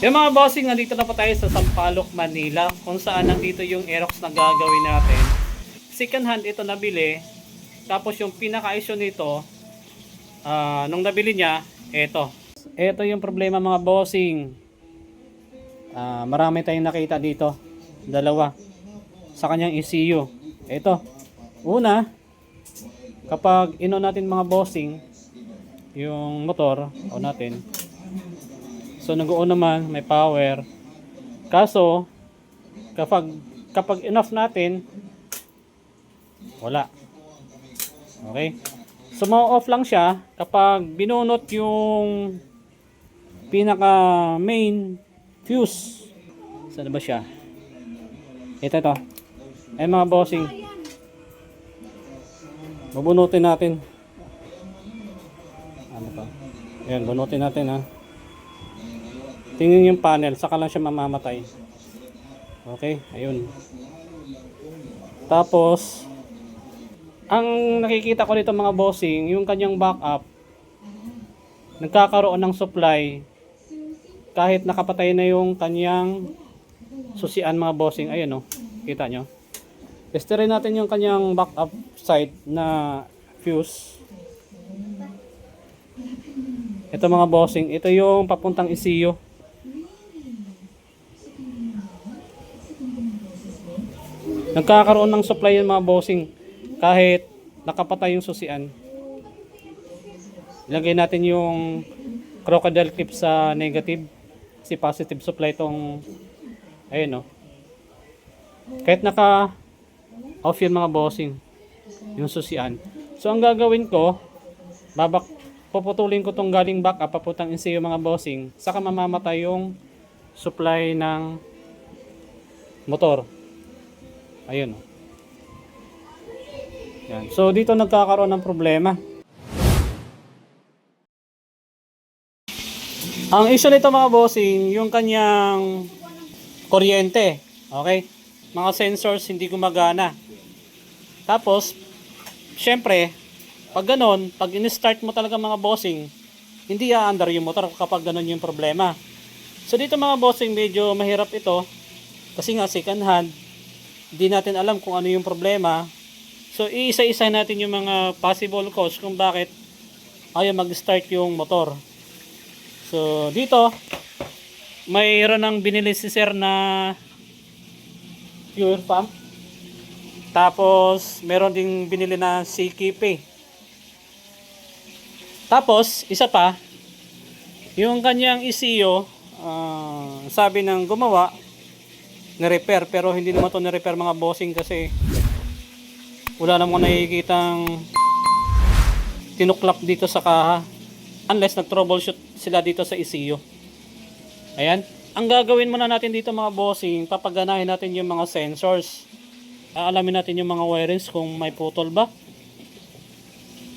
Yung mga bossing, nandito na po tayo sa Sampaloc, Manila, kung saan nandito yung Aerox na gagawin natin. Second hand ito nabili, tapos yung pinaka-issue nito, ah, nung nabili niya, eto. Ito yung problema mga bossing. Ah, marami tayong nakita dito. Dalawa. Sa kanyang ECU. Ito. Una, kapag ino natin mga bossing, yung motor, o natin, So nag-on naman, may power. Kaso kapag kapag enough natin wala. Okay? So ma-off lang siya kapag binunot yung pinaka main fuse. Saan ba siya? Ito ito. Ay mga bossing. Babunutin natin. Ano pa? Ayan, bunutin natin ha. Tingnan yung panel, saka lang siya mamamatay. Okay, ayun. Tapos, ang nakikita ko dito mga bossing, yung kanyang backup, nagkakaroon ng supply kahit nakapatay na yung kanyang susian mga bossing. Ayun oh, kita nyo. Testerin natin yung kanyang backup side na fuse. Ito mga bossing, ito yung papuntang ECU. Nagkakaroon ng supply yung mga bossing kahit nakapatay yung susian. Ilagay natin yung crocodile clip sa negative kasi positive supply tong ayun no. Kahit naka off yun mga bossing yung susian. So ang gagawin ko babak puputulin ko tong galing back up papuntang ECU mga bossing saka mamamatay yung supply ng motor. Ayun. Yan. So dito nagkakaroon ng problema. Ang issue nito mga bossing, yung kanyang kuryente. Okay? Mga sensors hindi gumagana. Tapos, syempre, pag ganon, pag in-start mo talaga mga bossing, hindi aandar yung motor kapag ganon yung problema. So dito mga bossing, medyo mahirap ito. Kasi nga second hand, hindi natin alam kung ano yung problema. So, iisa-isa natin yung mga possible cause kung bakit ayaw mag-start yung motor. So, dito, mayroon ng binili si sir na fuel pump. Tapos, meron ding binili na CKP. Tapos, isa pa, yung kanyang ECU, ah, sabi ng gumawa, na-repair pero hindi naman to na-repair mga bossing kasi wala namang nakikitang tinuklap dito sa kaha unless nag-troubleshoot sila dito sa ECU ayan. Ang gagawin muna natin dito mga bossing papaganahin natin yung mga sensors. Aalamin natin yung mga wirings kung may putol ba.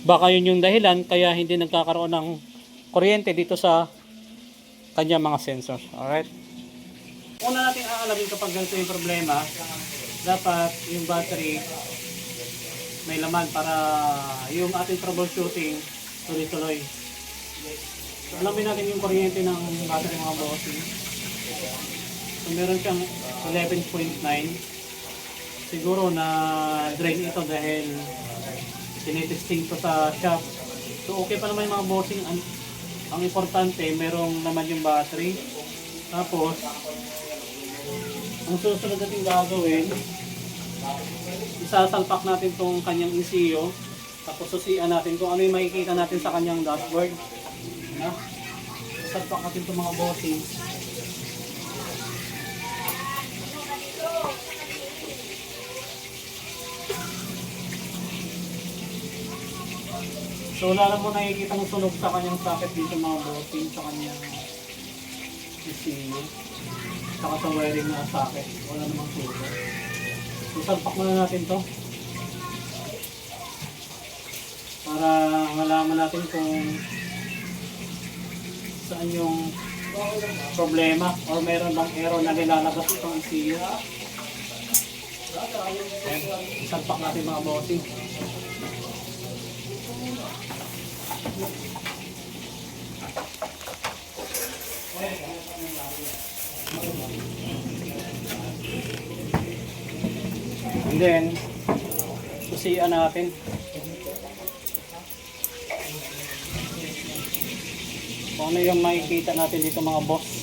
Baka yun yung dahilan kaya hindi nagkakaroon ng kuryente dito sa kanya mga sensors. Alright una natin aalamin kapag ganito yung problema, dapat yung battery may laman para yung ating troubleshooting tuloy-tuloy. Alamin natin yung kuryente ng battery mga bossing. So, meron siyang 11.9. Siguro na drain ito dahil tinitesting to sa shop. So, okay pa naman yung mga bossing. Ang, ang importante, merong naman yung battery. Tapos, ang susunod natin gagawin, isasalpak natin tong kanyang ECU, tapos susian natin kung ano yung makikita natin sa kanyang dashboard. Ano? Sasalpak natin itong mga bossing. So wala lang mo nakikita ng sunog sa kanyang socket dito mga bossing sa kanyang ECU. Saka sa wiring na socket. Wala namang sunog. So salpak muna natin to. Para malaman natin kung saan yung problema or meron bang error na nilalabas itong ECU. Ayan, isalpak natin mga bossing. And then, susian natin. Kung ano yung makikita natin dito mga boss.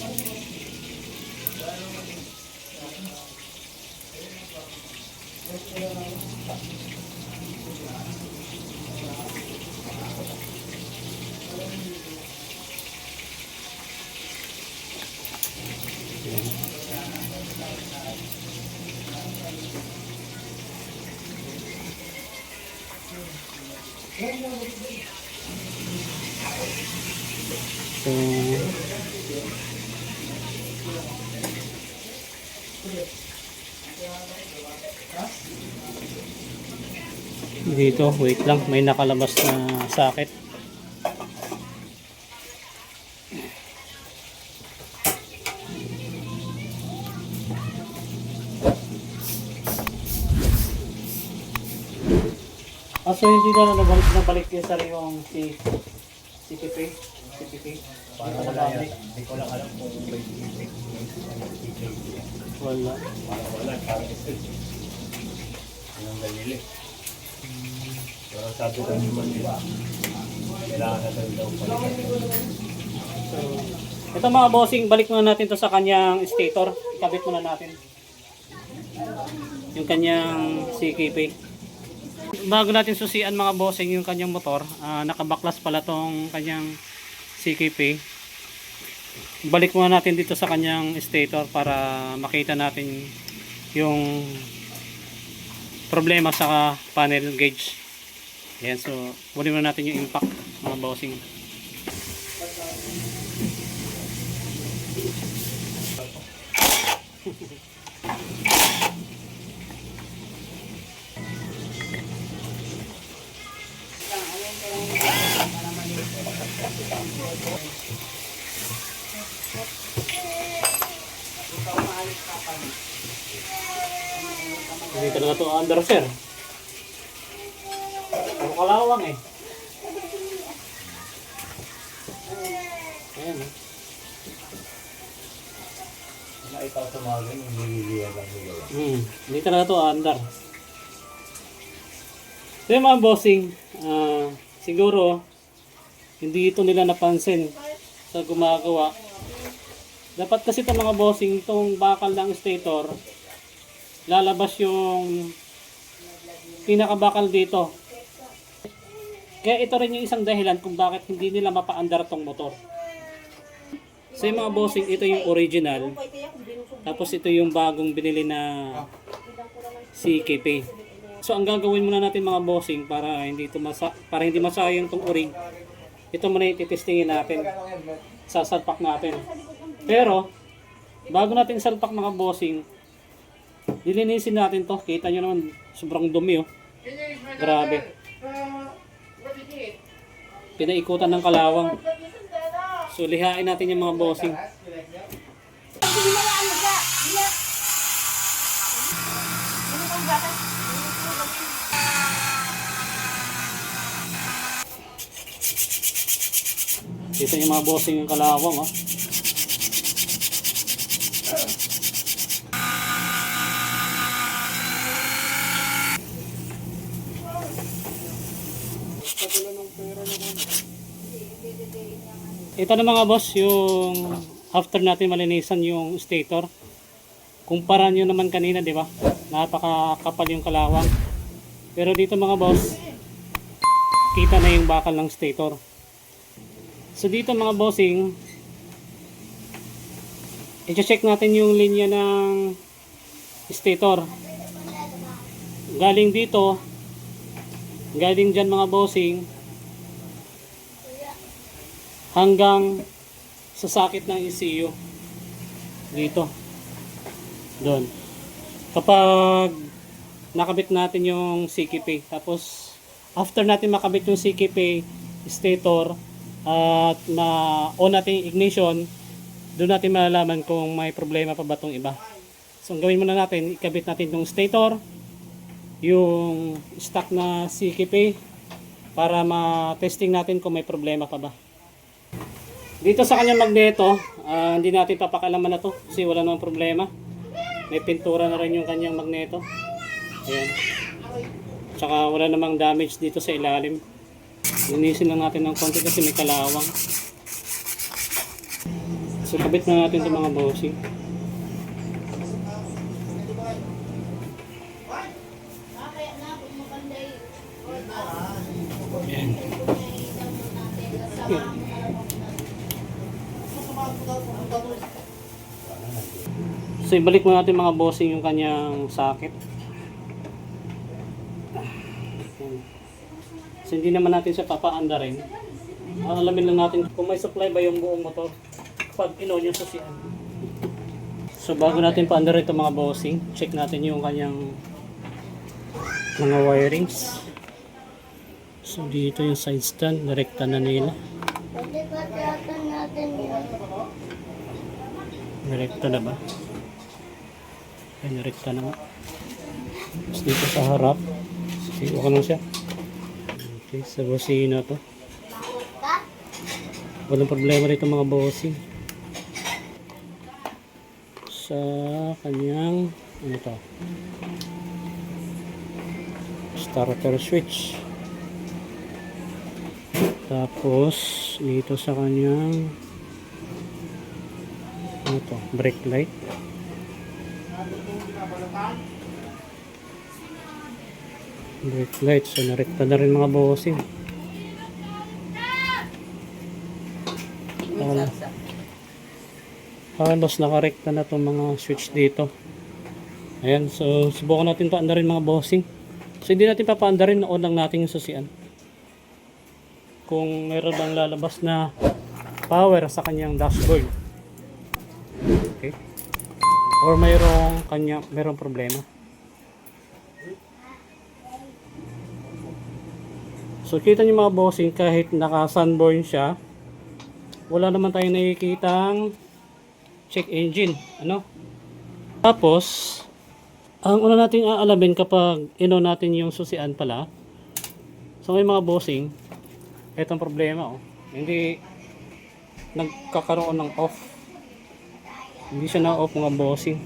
Dito, wait lang, may nakalabas na sakit. Ah, so hindi na nabalik, nabalik yung sariwang si si Pipi? Si Pipi? Para wala yan. Hindi ko lang alam kung may Wala. Para wala, parang ito. Anong dalili? Sabi ko naman nila, kailangan natin daw palitan. So, ito mga bossing, balik muna natin to sa kanyang stator. Ikabit muna natin. Yung kanyang CKP. Bago natin susian mga bossing yung kanyang motor, ah, nakabaklas pala tong kanyang CKP. Balik muna natin dito sa kanyang stator para makita natin yung problema sa panel gauge. Ayan, so kunin muna natin yung impact mga bossing. Hindi ka na ito under sir. Kalawang eh. Ayan eh. Na ikaw tumawagin, hindi lang nila. Hmm, hindi talaga to under. So yung mga bossing, ah, siguro hindi ito nila napansin sa gumagawa. Dapat kasi itong mga bossing, itong bakal ng stator, lalabas yung pinakabakal dito. Kaya ito rin yung isang dahilan kung bakit hindi nila mapa-under tong motor. So yung mga bossing, ito yung original. Tapos ito yung bagong binili na CKP. So ang gagawin muna natin mga bossing para hindi ito masa para hindi masayang tong orig. Ito muna yung titestingin natin. Sasalpak natin. Pero bago natin salpak mga bossing, dilinisin natin to. Kita nyo naman sobrang dumi oh. Grabe. Pinaikutan ng kalawang. So lihain natin yung mga bossing. Kita yung mga bossing yung kalawang oh. Ito na mga boss, yung after natin malinisan yung stator. Kumpara nyo naman kanina, di ba? Napakakapal yung kalawang. Pero dito mga boss, kita na yung bakal ng stator. So dito mga bossing, i-check natin yung linya ng stator. Galing dito, galing dyan mga bossing, hanggang sa sakit ng ECU dito. Doon. Kapag nakabit natin yung CKP tapos after natin makabit yung CKP stator at na on natin ignition doon natin malalaman kung may problema pa ba itong iba. So ang gawin muna natin ikabit natin yung stator yung stock na CKP para ma-testing natin kung may problema pa ba Dito sa kanyang magneto, ah, hindi natin papakalaman na to kasi wala namang problema. May pintura na rin yung kanyang magneto. Ayan. Tsaka wala namang damage dito sa ilalim. Linisin lang natin ng konti kasi may kalawang. So kabit na natin itong mga bossing. So ibalik mo natin mga bossing yung kanyang. Ayan. So hindi naman natin siya papaanda rin. Alamin lang natin kung may supply ba yung buong motor pag inon yung susian. So bago natin paandar ito mga bossing, check natin yung kanyang mga wirings. So dito yung side stand, direkta na nila. Direkta na ba? Ay, direkta na nga. Tapos dito sa harap. Okay, okay lang siya. Okay, sa busina to. Ka? Walang problema rito mga bossing. Sa kanyang ano to? Starter switch. Tapos dito sa kanyang ano to? Brake light. Brake light. So narekta na rin mga bossing. Halos, halos nakarekta na itong mga switch dito. Ayan, so subukan natin paanda rin mga bossing. So hindi natin papaanda rin, on lang natin yung susian. Kung meron bang lalabas na power sa kanyang dashboard. Or mayroong kanya, mayroong problema. So kita niyo mga bossing kahit naka sunburn siya, wala naman tayong nakikitang check engine. Ano? Tapos, ang una nating aalamin kapag ino natin yung susian pala, so may mga bossing, etong problema oh. Hindi nagkakaroon ng off. Hindi siya na off mga bossing.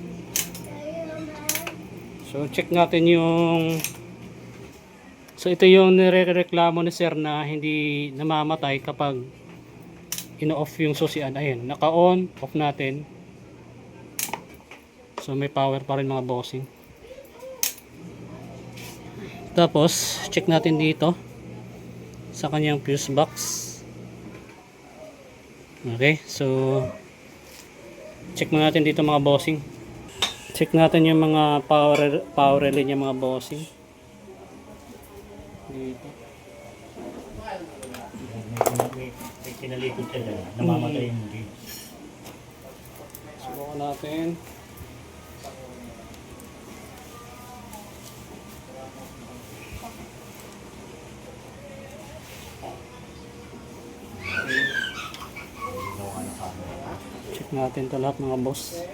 So check natin yung So ito yung nirereklamo ni sir na hindi namamatay kapag ino-off yung susian. Ayan, naka-on, off natin. So may power pa rin mga bossing. Tapos, check natin dito sa kanyang fuse box. Okay, so check mo natin dito mga bossing. Check natin yung mga power power relay niya mga bossing. Dito. May, kinalikod siya dyan. Namamatay yung hindi. Subukan natin. Natin to lahat mga boss.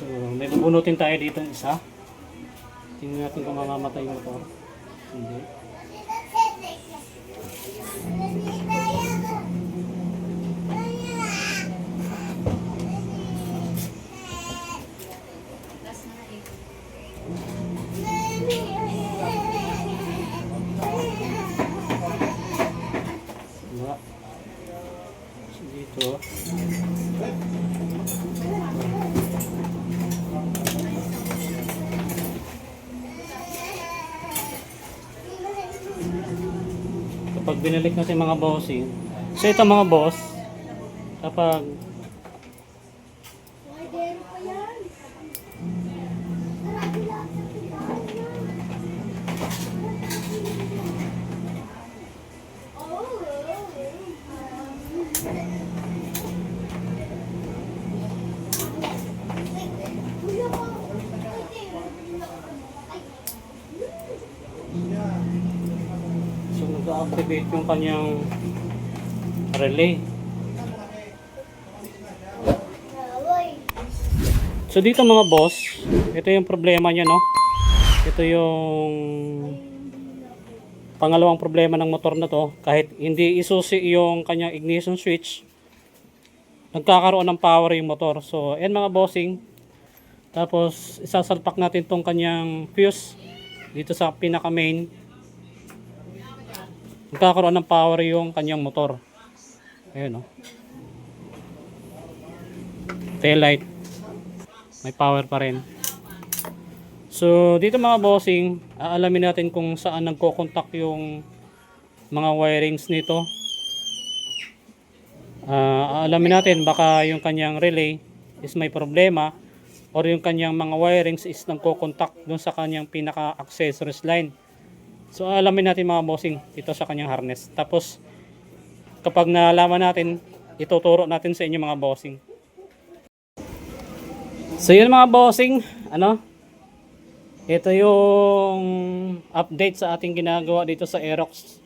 So, may bubunutin tayo dito isa. Tingnan natin kung mamamatay yung motor. Hindi. Kapag binalik natin mga bossing. So ito mga boss kapag yung kanyang relay. So dito mga boss, ito yung problema niya no. Ito yung pangalawang problema ng motor na to. Kahit hindi isusi yung kanyang ignition switch, nagkakaroon ng power yung motor. So yan mga bossing. Tapos isasalpak natin tong kanyang fuse dito sa pinaka main. Nagkakaroon ng power yung kanyang motor. Ayun oh. Tail light may power pa rin. So, dito mga bossing, aalamin natin kung saan nagko-contact yung mga wirings nito. Ah, aalamin natin baka yung kanyang relay is may problema or yung kanyang mga wirings is nagko-contact dun sa kanyang pinaka-accessories line. So, aalamin natin mga bossing dito sa kanyang harness. Tapos, kapag nalaman natin, ituturo natin sa inyo mga bossing. So yun mga bossing, ano? Ito yung update sa ating ginagawa dito sa Aerox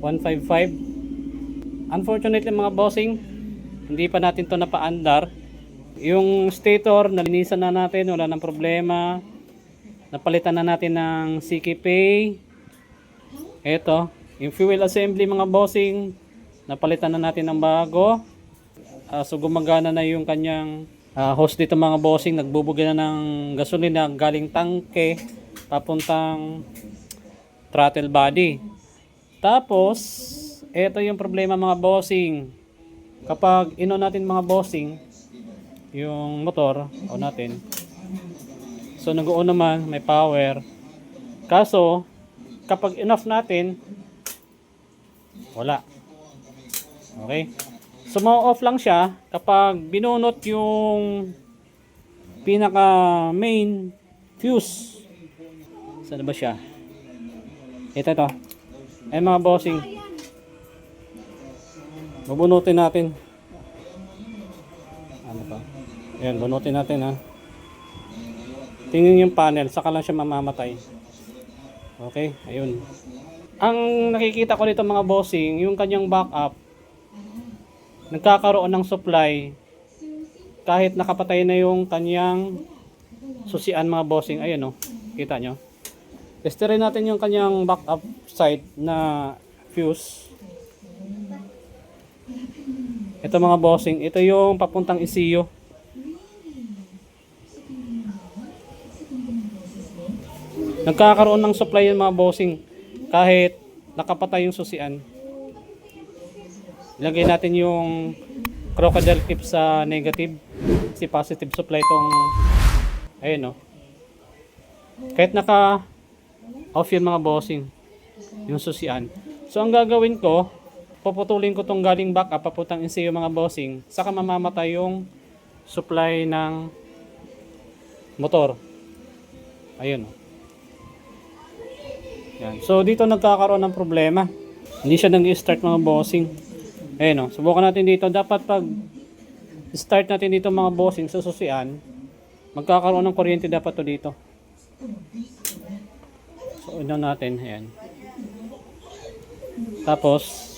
155. Unfortunately mga bossing, hindi pa natin to napaandar. Yung stator, nalinisan na natin, wala nang problema. Napalitan na natin ng CKP. Ito, yung fuel assembly mga bossing, napalitan na natin ng bago. Ah, so gumagana na yung kanyang ah, hose dito mga bossing. Nagbubugay na ng gasolina galing tangke papuntang throttle body. Tapos, ito yung problema mga bossing. Kapag ino natin mga bossing, yung motor, o natin. So nag-on naman, may power. Kaso, kapag enough natin, wala. Okay? So, ma-off lang siya kapag binunot yung pinaka main fuse. Saan ba siya? Ito ito. Ay mga bossing. Bubunutin natin. Ano ba? Ayan, bunutin natin ha. Tingnan yung panel, saka lang siya mamamatay. Okay, ayun. Ang nakikita ko dito mga bossing, yung kanyang backup, nagkakaroon ng supply kahit nakapatay na yung kanyang susian mga bossing. Ayun oh, kita nyo. Testerin natin yung kanyang backup side na fuse. Ito mga bossing, ito yung papuntang ECU. Nagkakaroon ng supply yung mga bossing kahit nakapatay yung susian. Ilagay natin yung crocodile tip sa negative. Si positive supply tong ayun no. Kahit naka off yun mga bossing yung susian. So ang gagawin ko, puputulin ko tong galing back up papuntang ECU mga bossing saka mamamatay yung supply ng motor. Ayun. oh. Yan. So dito nagkakaroon ng problema. Hindi siya nag-start mga bossing. Ayun oh. Subukan natin dito. Dapat pag start natin dito mga bossing sa susian, magkakaroon ng kuryente dapat to dito. So ino natin. Ayan. Tapos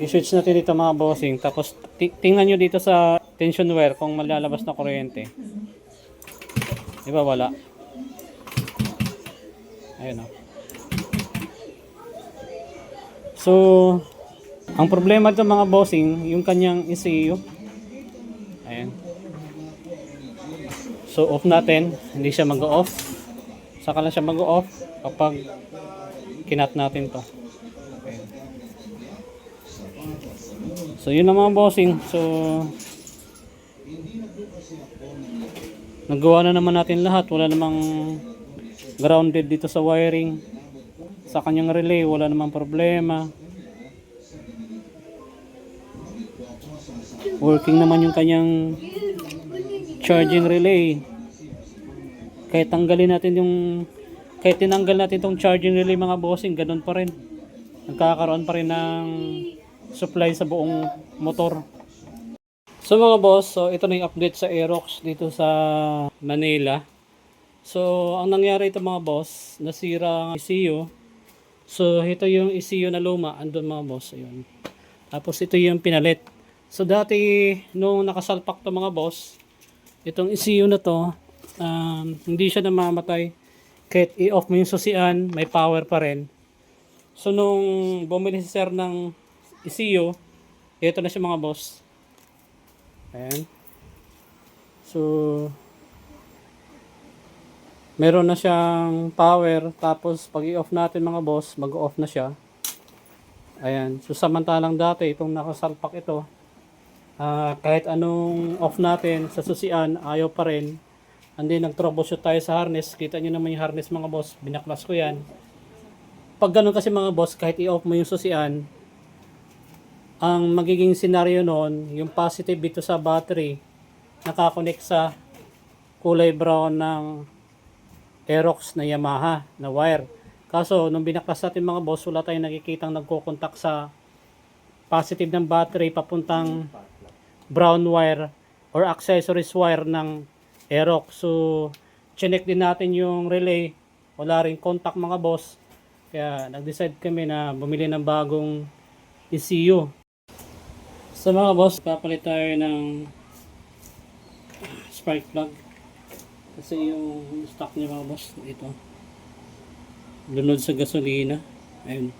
i-switch natin dito mga bossing. Tapos ti- tingnan nyo dito sa tension wire kung malalabas na kuryente. Di ba wala? Ayun o. So, ang problema dito mga bossing, yung kanyang ECU. Ayan. So, off natin. Hindi siya mag-off. Saka lang siya mag-off kapag kinat natin to. Ayan. So, yun ang mga bossing. So, nagawa na naman natin lahat. Wala namang grounded dito sa wiring. Sa kanyang relay wala namang problema. Working naman yung kanyang charging relay. Kahit tanggalin natin yung kahit tinanggal natin tong charging relay mga bossing ganun pa rin. Nagkakaroon pa rin ng supply sa buong motor. So mga boss so ito na yung update sa Aerox dito sa Manila So, ang nangyari ito mga boss, nasira ang ECU. So, ito yung ECU na luma. Andun mga boss. Ayun. Tapos, ito yung pinalit. So, dati, nung nakasalpak to mga boss, itong ECU na to, um, hindi siya namamatay. Kahit i-off mo yung susian, may power pa rin. So, nung bumili si sir ng ECU, ito na siya mga boss. Ayan. So, meron na siyang power. Tapos, pag i-off natin mga boss, mag-off na siya. Ayan. So, samantalang dati, itong nakasalpak ito, ah, kahit anong off natin sa susian, ayaw pa rin. And then, nag-troubleshoot tayo sa harness. Kita nyo naman yung harness mga boss. Binaklas ko yan. Pag ganun kasi mga boss, kahit i-off mo yung susian, ang magiging senaryo noon, yung positive dito sa battery, nakakonect sa kulay brown ng Aerox na Yamaha na wire. Kaso, nung binaklas natin mga boss, wala tayong nakikitang nagkokontak sa positive ng battery papuntang brown wire or accessories wire ng Aerox. So, chinek din natin yung relay. Wala rin contact mga boss. Kaya nag-decide kami na bumili ng bagong ECU. Sa mga boss, papalit tayo ng spark plug. Kasi yung stock niya mga boss, ito. Lunod sa gasolina. Ayun.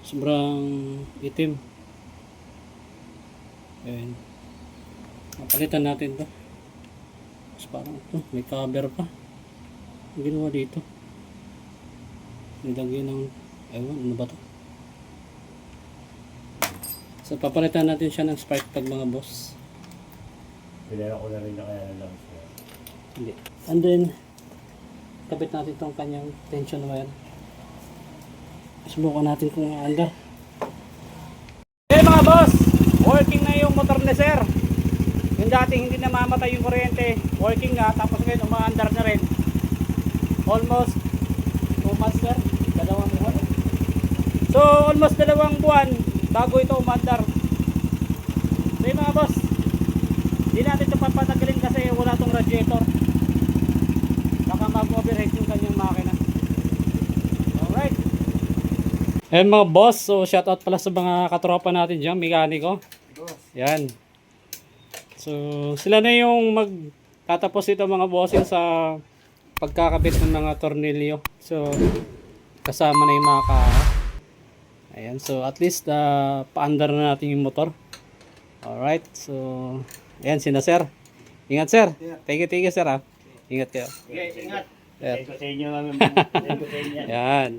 Sobrang itim. Ayun. Papalitan natin to. Tapos parang ito, may cover pa. Ang ginawa dito. Nilagyan ng, ewan, ano ba to? So, papalitan natin siya ng spark plug mga boss. Pinera ko na rin na kaya na lang. Hindi. And then, kabit natin tong kanyang tension wire. Subukan natin kung aanda. Eh mga boss, working na yung motor ni sir. Yung dating hindi namamatay yung kuryente, working na, tapos ngayon umaandar na rin. Almost 2 months sir, dalawang buwan. So almost dalawang buwan bago ito umandar. So mga boss, hindi natin ito papatagalin kasi wala tong radiator. Baka mag-overheat yung kanyang makina. Alright. Ayan mga boss, so shoutout pala sa mga katropa natin dyan, mekaniko. Yan. So sila na yung magtatapos ito mga bossing sa pagkakabit ng mga tornilyo. So kasama na yung mga ka Ayan, so at least uh, paandar na natin yung motor. Alright, so ayan sina sir. Ingat sir. Thank you, thank you sir ha. Ingat kayo. Ingat. Thank you sa inyo. Thank you sa inyo. Yan.